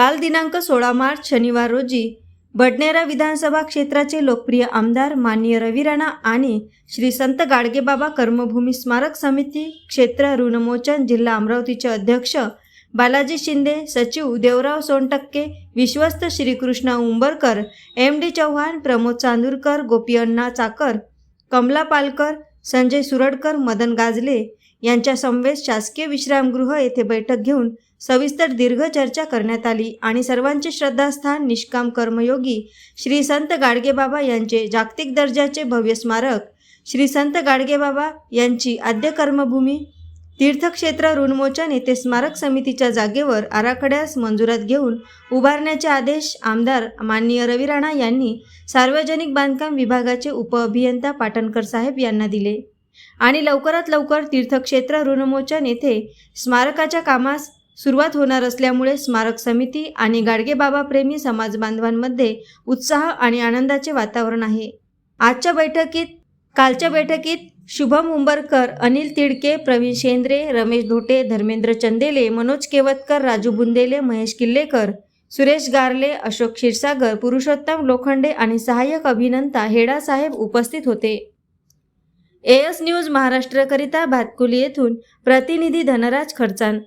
काल दिनांक सोळा मार्च शनिवार रोजी बडनेरा विधानसभा क्षेत्राचे लोकप्रिय आमदार माननीय रवी राणा आणि श्री संत गाडगेबाबा कर्मभूमी स्मारक समिती क्षेत्र ऋणमोचन जिल्हा अमरावतीचे अध्यक्ष बालाजी शिंदे सचिव देवराव सोनटक्के विश्वस्त श्रीकृष्ण उंबरकर एम डी चव्हाण प्रमोद चांदूरकर गोपी अण्णा चाकर कमला पालकर संजय सुरडकर मदन गाजले यांच्या समवेत शासकीय विश्रामगृह येथे बैठक घेऊन सविस्तर दीर्घ चर्चा करण्यात आली आणि सर्वांचे श्रद्धास्थान निष्काम कर्मयोगी श्री संत गाडगेबाबा यांचे जागतिक दर्जाचे भव्य स्मारक श्री संत गाडगेबाबा यांची आद्य कर्मभूमी तीर्थक्षेत्र ऋणमोचन येथे स्मारक समितीच्या जागेवर आराखड्यास मंजुरात घेऊन उभारण्याचे आदेश आमदार माननीय रवी राणा यांनी सार्वजनिक बांधकाम विभागाचे उपअभियंता पाटणकर साहेब यांना दिले. आणि लवकरात लवकर तीर्थक्षेत्र ऋणमोचन येथे स्मारकाच्या कामास सुरुवात होणार असल्यामुळे स्मारक समिती आणि गाडगेबाबा प्रेमी समाज बांधवांमध्ये उत्साह आणि आनंदाचे वातावरण आहे. आजच्या बैठकीत कालच्या बैठकीत शुभम उंबरकर अनिल तिडके प्रवीण शेंद्रे रमेश धोटे धर्मेंद्र चंदेले मनोज केवतकर राजू बुंदेले महेश किल्लेकर सुरेश गारले अशोक क्षीरसागर पुरुषोत्तम लोखंडे आणि सहाय्यक अभिनंता हेडा साहेब उपस्थित होते. एएस न्यूज महाराष्ट्रकरिता भातकुली येथून प्रतिनिधी धनराज खर्चान